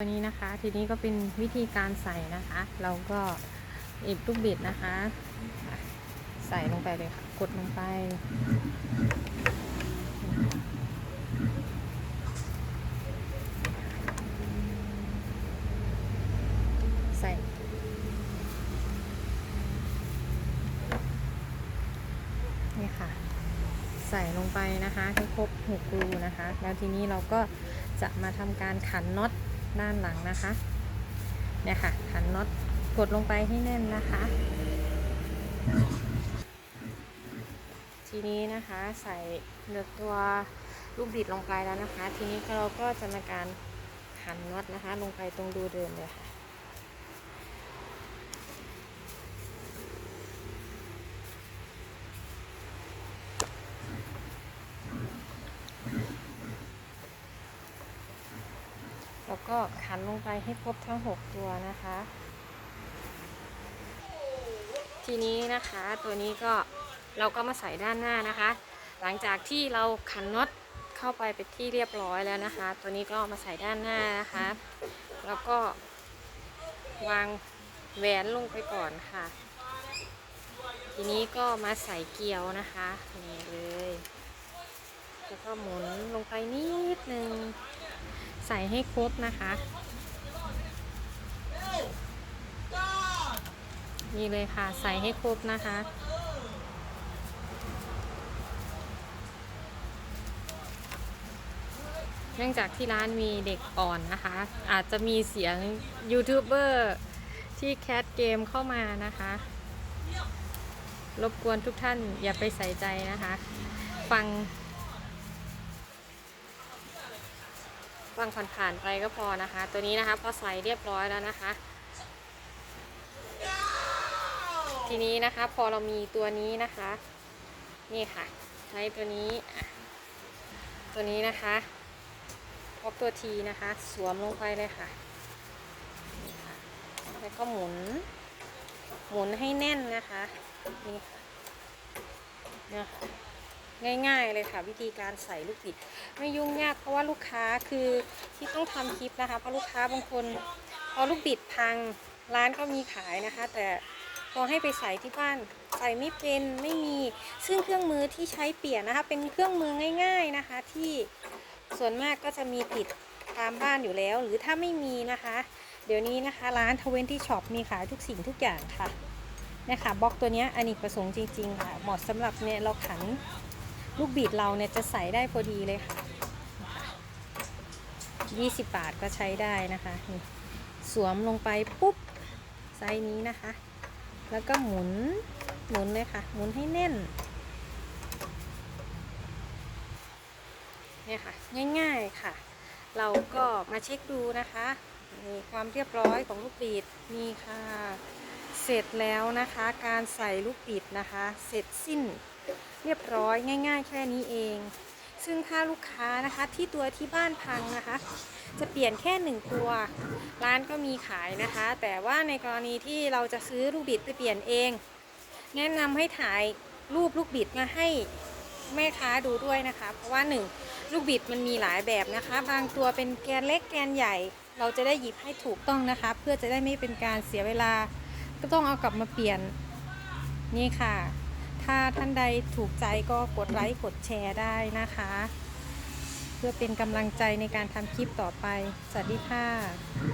ตัวนี้นะคะทีนี้ก็เป็นวิธีการใส่นะคะ เราก็เอ็บลูกบิดนะคะอะใส่ลงไปเลยค่ะ กดลงไป ใส่นี่ค่ะ ใส่ลงไปนะคะให้ครบหกรูนะคะ แล้วทีนี้เราก็จะมาทำการขันน็อต ด้านหลังนะคะเนี่ยค่ะขันน็อตกดลงไปให้แน่นนะคะ ทีนี้นะคะใส่เลือตัวลูกบิดลงไปแล้วนะคะ ทีนี้เราก็จะมาการขันน็อตนะคะ ลงไปตรงดูเดิมเลยค่ะ ก็ขันลงไปให้ครบทั้ง 6 ตัวนะคะ ทีนี้นะคะตัวนี้ก็เราก็มาใส่ด้านหน้านะคะ หลังจากที่เราขันน็อตเข้าไปเป็นที่เรียบร้อยแล้วนะคะ ตัวนี้ก็มาใส่ด้านหน้านะคะ แล้วก็วางแหวนลงไปก่อนค่ะ ทีนี้ก็มาใส่เกลียวนะคะนี่เลยแล้วก็หมุนลงไปนิดนึง ใส่ให้ครบนะคะ นี่เลยค่ะใส่ให้ครบนะคะเนื่องจากที่ร้านมีเด็กอ่อนนะคะ อาจจะมีเสียงยูทูบเบอร์ที่แคสเกมเข้ามานะคะ รบกวนทุกท่านอย่าไปใส่ใจนะคะ ฟัง ฟังผ่านๆไปก็พอนะคะ ตัวนี้นะคะพอใส่เรียบร้อยแล้วนะคะ ทีนี้นะคะพอเรามีตัวนี้นะคะ นี่ค่ะ ใช้ตัวนี้ ตัวนี้นะคะพบตัวทีนะคะ สวมลงไปเลยค่ะนี่ค่ะแล้วก็หมุน หมุนให้แน่นนะคะ นี่ค่ะเนี่ยค่ะ ง่าย ๆ เลยค่ะวิธีการใส่ลูกบิด ไม่ยุ่งยากเพราะว่าลูกค้าคือที่ต้องทำคลิปนะคะเพราะลูกค้าบางคนพอลูกบิดพังร้านก็มีขายนะคะ แต่พอให้ไปใส่ที่บ้านใส่ไม่เป็นไม่มี ซึ่งเครื่องมือที่ใช้เปลี่ยนนะคะ เป็นเครื่องมือง่าย ๆนะคะ ที่ส่วนมากก็จะมีติดตามบ้านอยู่แล้ว หรือถ้าไม่มีนะคะ เดี๋ยวนี้นะคะ ร้านทเวนตี้ช็อปมีขายทุกสิ่งทุกอย่างค่ะนี่ยค่ะบล็อกตัวนี้อเนกประสงค์จริง ๆ ค่ะ เหมาะสำหรับเนี่ยเราขัน ลูกบีดเราเนี่ยจะใส่ได้พอดีเลยค่ะยี่สิบาทก็ใช้ได้นะคะนี่สวมลงไปปุ๊บไซส์นี้นะคะ แล้วก็หมุนหมุนเลยค่ะ หมุนให้แน่นเนี่ยค่ะง่ายๆค่ะ เราก็มาเช็คดูนะคะนี่ความเรียบร้อยของลูกบีดนี่ค่ะ เสร็จแล้วนะคะ การใส่ลูกบิดนะคะ เสร็จสิ้น เรียบร้อยง่าย ๆ แค่นี้เอง ซึ่งถ้าลูกค้านะคะที่ตัวที่บ้านพังนะคะ จะเปลี่ยนแค่หนึ่งตัว ร้านก็มีขายนะคะ แต่ว่าในกรณีที่เราจะซื้อลูกบิดไปเปลี่ยนเอง แนะนำให้ถ่ายรูปลูกบิดมาให้แม่ค้าดูด้วยนะคะ เพราะว่าหนึ่งลูกบิดมันมีหลายแบบนะคะ บางตัวเป็นแกนเล็กแกนใหญ่ เราจะได้หยิบให้ถูกต้องนะคะ เพื่อจะได้ไม่เป็นการเสียเวลา ก็ต้องเอากลับมาเปลี่ยนนี่ค่ะ ถ้าท่านใดถูกใจก็กดไลค์กดแชร์ได้นะคะ เพื่อเป็นกำลังใจในการทำคลิปต่อไป สวัสดีค่ะ